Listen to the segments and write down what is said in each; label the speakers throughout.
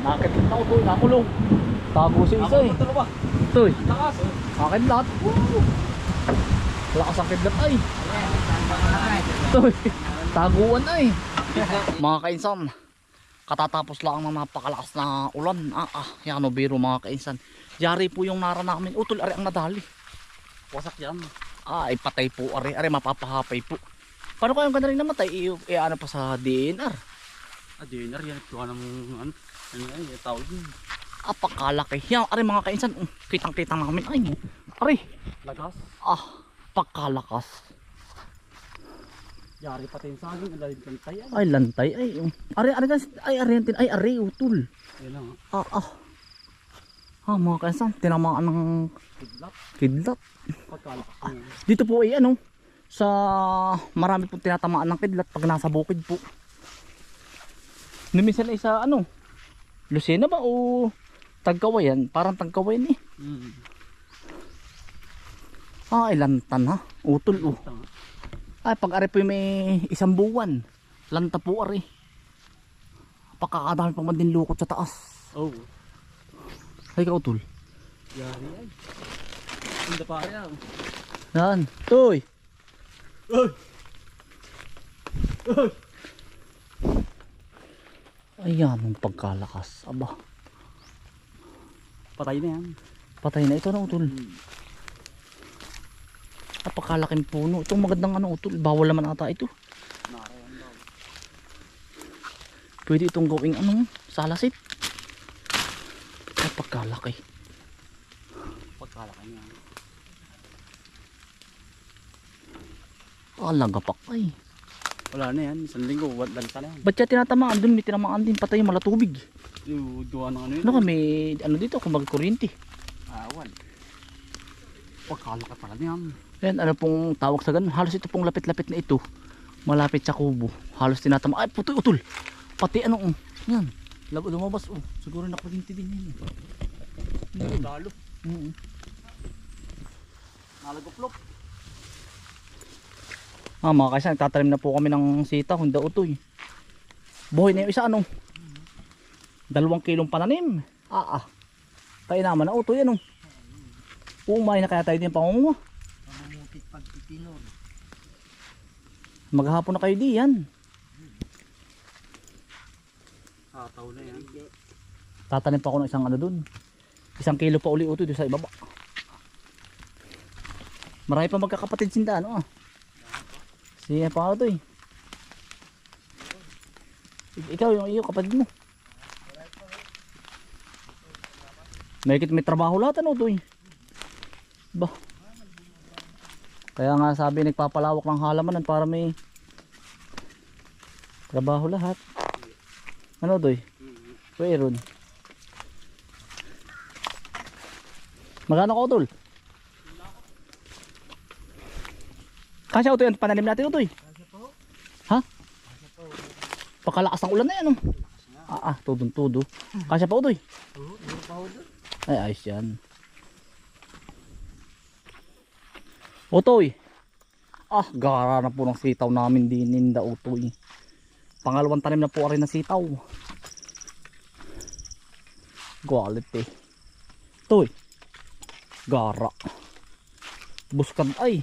Speaker 1: Nakakit na ako doon, nakulong. Tago si isa eh.
Speaker 2: Ito?
Speaker 1: Ito eh.
Speaker 2: Takas.
Speaker 1: Akin lahat. Woo! Lakas ang kidlat ay. Ito eh. Taguan ay. mga kainsan. Katatapos lang ng napakalakas na ulan. Ah, ah. Yan o biro mga kainsan. Yari po yung nara namin. Utol, ari ang nadali.
Speaker 2: Wasak yan.
Speaker 1: Ah, ay patay po ari. Ari mapapahapay po. Paano kayong ganda rin namatay? I, i ano pa sa DNR?
Speaker 2: Ah, dinner yan. Tuwa ng ano. Ano? Yung tawag yun.
Speaker 1: Apakalaki. Yan, ari mga kainsan. um, Kitang-kitang namin. Ay, ari.
Speaker 2: Lagas.
Speaker 1: Ah, pakalakas.
Speaker 2: Yari pati yung saging. Ang lalim kantay yan.
Speaker 1: Ay, lantay. Ay, um, ari, ari, guys. Ay, yan tin- ay, ari, utul.
Speaker 2: Yan lang.
Speaker 1: Ah, ah. Ah, mga kainsan, tinamaan ng
Speaker 2: Kidlat.
Speaker 1: kidlat.
Speaker 2: Pagkalakas niya.
Speaker 1: Dito po ay ano, sa marami pong tinatamaan ng kidlat pag nasa bukid po. Numinsan ay sa ano, Lucena ba o Tagkawayan? Parang Tagkawayan eh.
Speaker 2: Hmm.
Speaker 1: Ah, ay lantan ha. Utol oh.
Speaker 2: Tanga.
Speaker 1: Ay, pag ari po may isang buwan, lanta po ari. Pakakadami pang din lukot sa taas.
Speaker 2: Oh.
Speaker 1: Ay, kautol.
Speaker 2: Yari ay. Hindi pa yan.
Speaker 1: Yan. Toy.
Speaker 2: Uy! Uy!
Speaker 1: Ayan, ang pagkalakas. Aba,
Speaker 2: Patay na yan.
Speaker 1: patay na ito na utol. Napakalaking puno. Itong magandang ano utol. Bawal naman ata ito. Pwede itong gawing ano, salasit. Napagkalaki.
Speaker 2: Pagkalaki niya.
Speaker 1: Alagapak ay.
Speaker 2: Wala na yan. Isang linggo. Dalta na yan.
Speaker 1: Ba't siya tinatamaan? Doon may tinamaan din. Patay yung malatubig.
Speaker 2: Yung gawa ng ano yun.
Speaker 1: Ano ka, may ano dito, kung magkuryente.
Speaker 2: Awan. Pagkalaki pala niyan.
Speaker 1: Yan, ano pong tawag sa ganun. Halos ito pong lapit-lapit na ito. Malapit sa kubo. Halos tinatama. Ay, putoy, utol. Pati ano, um. Yan. Lago lumabas, oh. Siguro nakaginti din yan. eh.
Speaker 2: Dalo.
Speaker 1: Mm.
Speaker 2: Nalagoplop.
Speaker 1: Ah, mga kasi nagtatanim na po kami ng sita, hindi utoy. Buhay na yung isa, ano? Dalawang kilong pananim. Ah, ah. Kaya naman na utoy, ano? Umay na kaya tayo din pangunguha.
Speaker 3: Mamumutit pag titinor.
Speaker 1: Maghapon na kayo di yan.
Speaker 2: Tataw na yan.
Speaker 1: Tatanim pa ako ng isang ano dun. Isang kilo pa uli utoy doon sa ibaba. Marami pa magkakapatid sinda, ano ah. Pa ako to eh. Ik- Ikaw, yung iyo kapatid mo. Nakikita may trabaho lahat ano to eh. Ba. Kaya nga sabi nagpapalawak ng halamanan para may trabaho lahat. Ano to eh? Pwede Magkano ko tol? Kasya ito yan, panalim natin ito eh. Ha? Pakalakas ng ulan na yan oh. Ah, ah, tudong tudo. Kasya pa ito eh. Ay, ayos yan. Utoy. Ah, gara na po ng sitaw namin din ninda utoy. Pangalawang tanim na po rin na sitaw. Quality. Utoy. Gara. Buskan ay.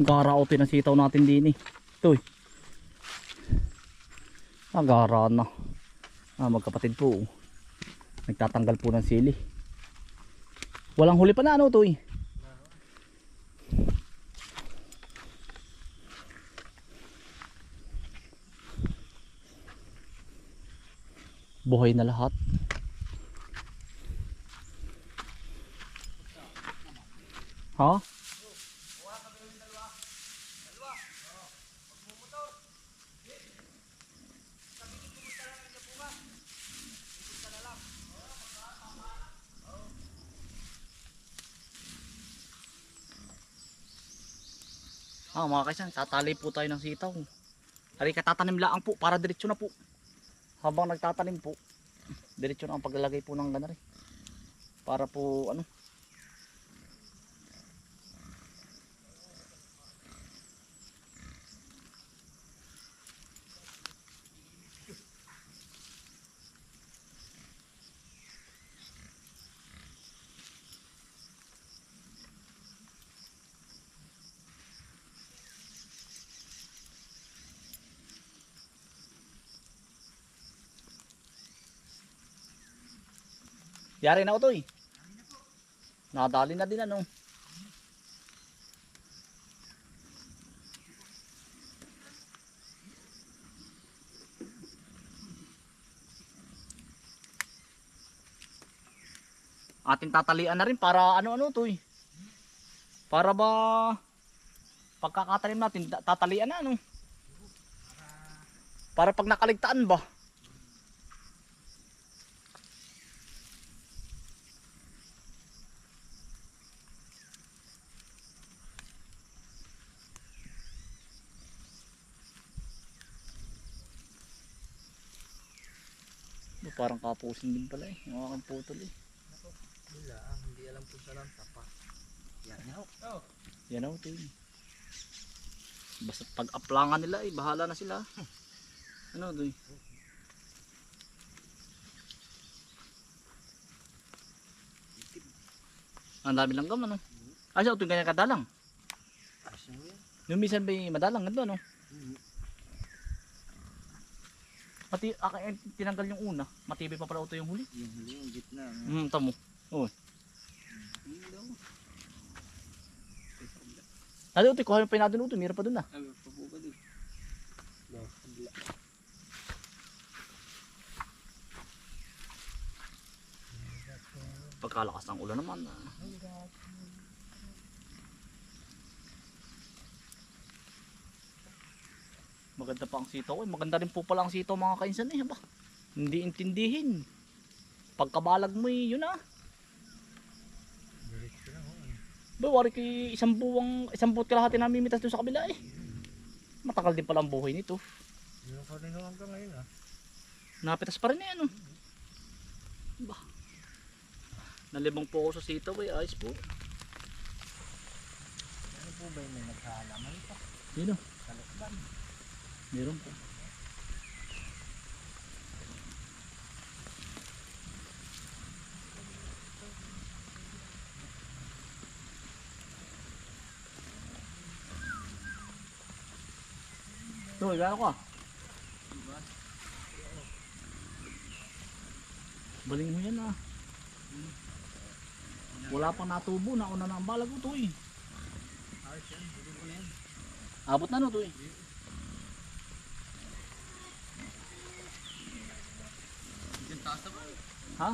Speaker 1: Gara utoy ng sitaw natin din eh. Utoy. Ah, gara na. Ah, magkapatid po. Nagtatanggal po ng sili. Walang huli pa na ano to eh. Buhay na lahat. Ha? Ah, mga kaisan, tatali po tayo ng sitaw. Hari katatanim laang po para diretso na po. Habang nagtatanim po, diretso na ang paglalagay po ng ganari. Para po ano, Yari na utoy. Nadali na din ano. Ating tatalian na rin para ano-ano to eh. Para ba pagkakatanim natin ta- tatalian na ano. Para pag nakaligtaan ba. Parang kapusin din pala eh. Yung aking putol eh.
Speaker 3: Wala, hindi alam kung saan ang tapa. Yan na. Oh.
Speaker 1: Yan ako to Basta pag aplangan nila eh, bahala na sila. Ano doy? Ang dami lang gam ano. Ah, siya ito ganyan kadalang. Yung minsan ba madalang ganito ano. Mati, ah, kaya tinanggal yung una. Matibay pa pala ito yung huli.
Speaker 3: Yung huli, yung gitna. ano.
Speaker 1: Hmm, tamo.
Speaker 3: Daw.
Speaker 1: Dati ito, kuha yung pinado ito. Mira pa dun ah.
Speaker 3: Ay, pabuka doon.
Speaker 1: Pagkalakas ng ulan naman. Ah. Maganda pa ang sitaw. Eh. Maganda rin po pala ang sitaw mga kainsan eh. Ba? Hindi intindihin. Pagkabalag mo eh, yun ah. Ba, wari kay isang buwang, isang buwat kalahati namin mitas doon sa kabila eh. Matagal din pala ang buhay nito.
Speaker 3: Yung pa rin hanggang ngayon, ah.
Speaker 1: Napitas pa rin eh, ano. Ba. Nalibang po ako sa sitaw eh, ayos po.
Speaker 3: Ano po ba yung may nagkahalaman pa?
Speaker 1: Yun o,
Speaker 3: Kalakban.
Speaker 1: Meron po. Ito, gano'n ko ah. Baling mo yan ah. Wala pang natubo, nauna na ang balag eh.
Speaker 3: Ko na yan.
Speaker 1: Abot na no to eh.
Speaker 3: Taas na ba?
Speaker 1: Ha?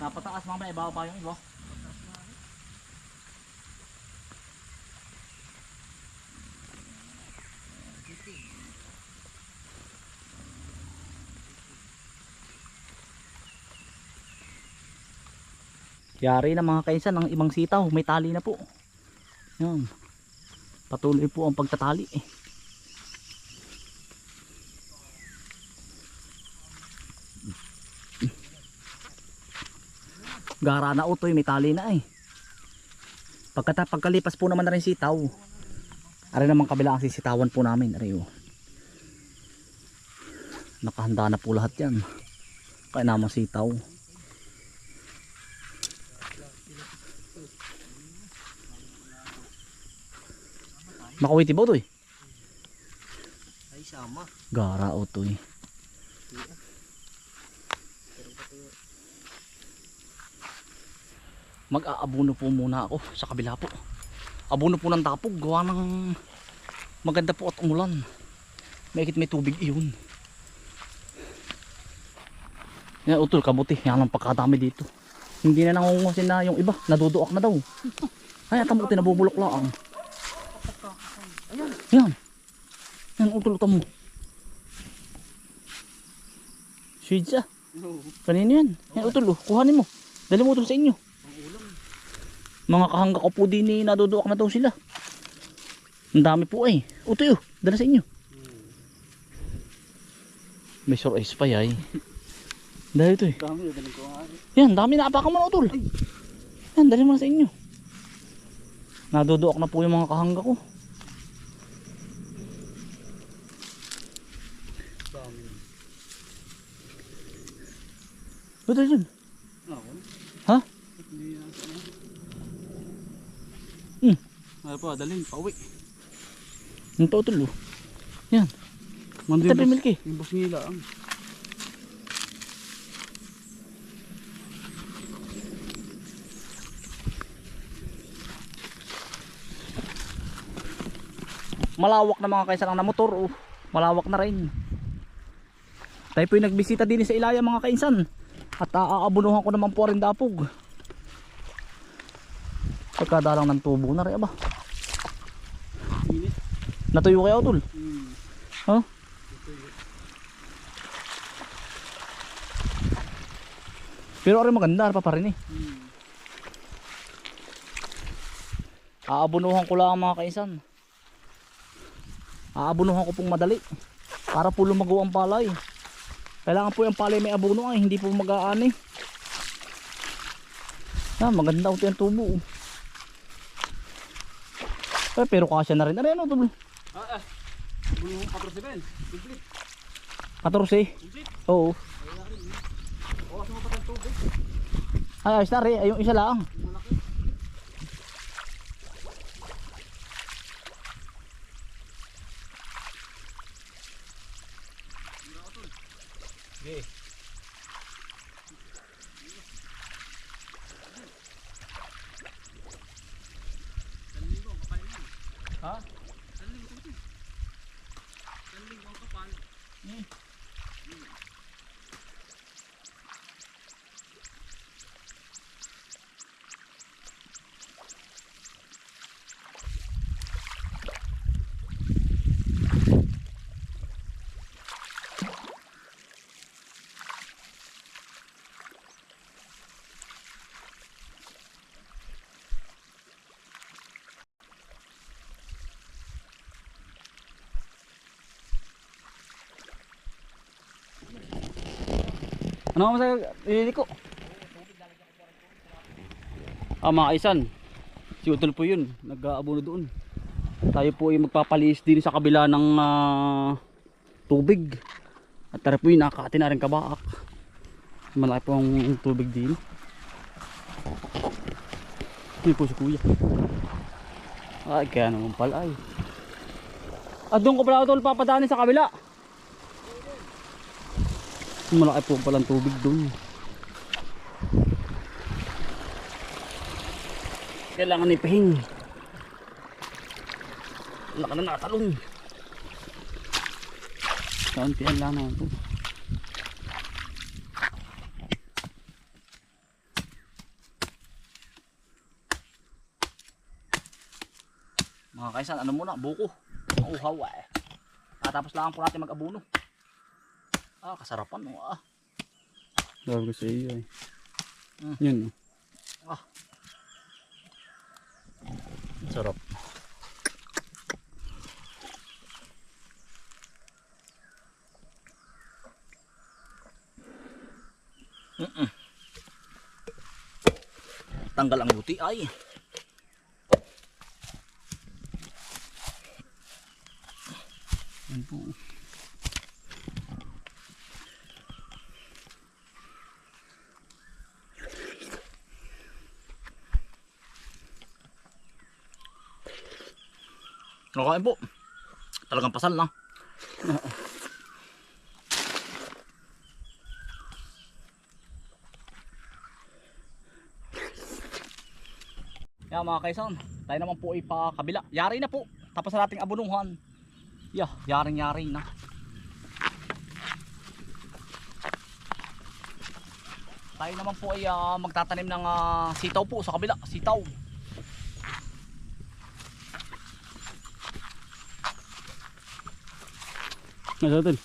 Speaker 1: Napataas mamaya, ibaba pa yung iba. Yari na mga kainsan ng ibang sitaw, may tali na po. Yan. Patuloy po ang pagtatali eh. Gara na utoy, may tali na eh. Pagkata, pagkalipas po naman na rin sitaw. Ari naman kabila ang sisitawan po namin. Ari oh. Nakahanda na po lahat yan. Kaya naman sitaw. Makawiti ba utoy?
Speaker 3: Ay, sama.
Speaker 1: Gara utoy. Mag-aabuno po muna ako sa kabila po. Abuno po ng tapog, gawa ng maganda po at umulan. May may tubig iyon. Yan utol kabuti, yan ang pagkadami dito. Hindi na nangungusin na yung iba, naduduak na daw. Ay, tamuti nabubulok lang. Yan. Yan utol tamo. Sweets ah. Kanino yan? Yan utol oh, kuhanin mo. Dali mo utol sa inyo. Mga kahangga ko po din eh, naduduak na daw sila. Ang dami po eh. Utoy oh, dala sa inyo. May surprise pa yay. Dahil ito eh.
Speaker 2: Dami daling ko nga.
Speaker 1: Yan, dami na apakan mo na utol. Yan, dali mo na sa inyo. Naduduak na po yung mga kahangga ko.
Speaker 2: Dami.
Speaker 1: Utol dun.
Speaker 2: Ano po, dalhin, pauwi.
Speaker 1: Ang pautol oh. Yan.
Speaker 2: Mandi
Speaker 1: Tabi milk
Speaker 2: eh. Yung boss ang. Ah.
Speaker 1: Malawak na mga kaisan na motor oh. Malawak na rin. Tayo po yung nagbisita din sa Ilaya mga kainsan. At aaabunuhan ko naman po rin dapog. Pagkadalang ng tubo na rin aba natuyo kayo tol
Speaker 2: Hmm.
Speaker 1: huh? pero rin maganda pa pa rin eh
Speaker 2: Hmm.
Speaker 1: Aabunuhan ko lang mga kainsan. Aabunuhan ko pong madali. Para po lumago ang palay. Kailangan po yung palay may abuno ay hindi po mag-aani. Ah, maganda ito yung tubo. Eh, pero kasya na rin. Ano yan o tubo?
Speaker 2: Ah, ah. Bulong 14 Complete.
Speaker 1: 14.
Speaker 2: Complete.
Speaker 1: Oo. Ayos na rin. Yung isa lang.
Speaker 2: Malaki.
Speaker 1: Okay. Ha?
Speaker 2: Ano mo sa ilili ko? Ah, mga kaisan. Si Utol po yun. Nag-aabono doon. Tayo po ay magpapaliis din sa kabila ng ah, tubig. At tara po yun, nakakati na rin kabaak. Malaki po ang tubig din. Yun po si kuya. Ay, kaya naman pala ay. At doon ko pala Utol papadaanin sa kabila. Malaki po palang tubig doon. Kailangan ipahing. Laka na natalong. Kauntian lang naman po.
Speaker 1: Mga kaisan, ano muna? Buko. Mauhaw eh. Tapos lang po natin mag-abuno. Ah, kasarapan. Oh, ah.
Speaker 2: Ko sa iyo eh.
Speaker 1: Mm.
Speaker 2: Yun. oh.
Speaker 1: Sarap. Mm-mm. Tanggal ang buti ay.
Speaker 2: Yan po.
Speaker 1: Nakain po. Talagang pasal na. Yan mga kaisan, tayo naman po ay pa kabila. Yari na po. Tapos na nating abunuhan. Yeah, yaring-yari na. Tayo naman po ay ah, magtatanim ng ah, sitaw po sa kabila. Sitaw.
Speaker 2: Nasaan?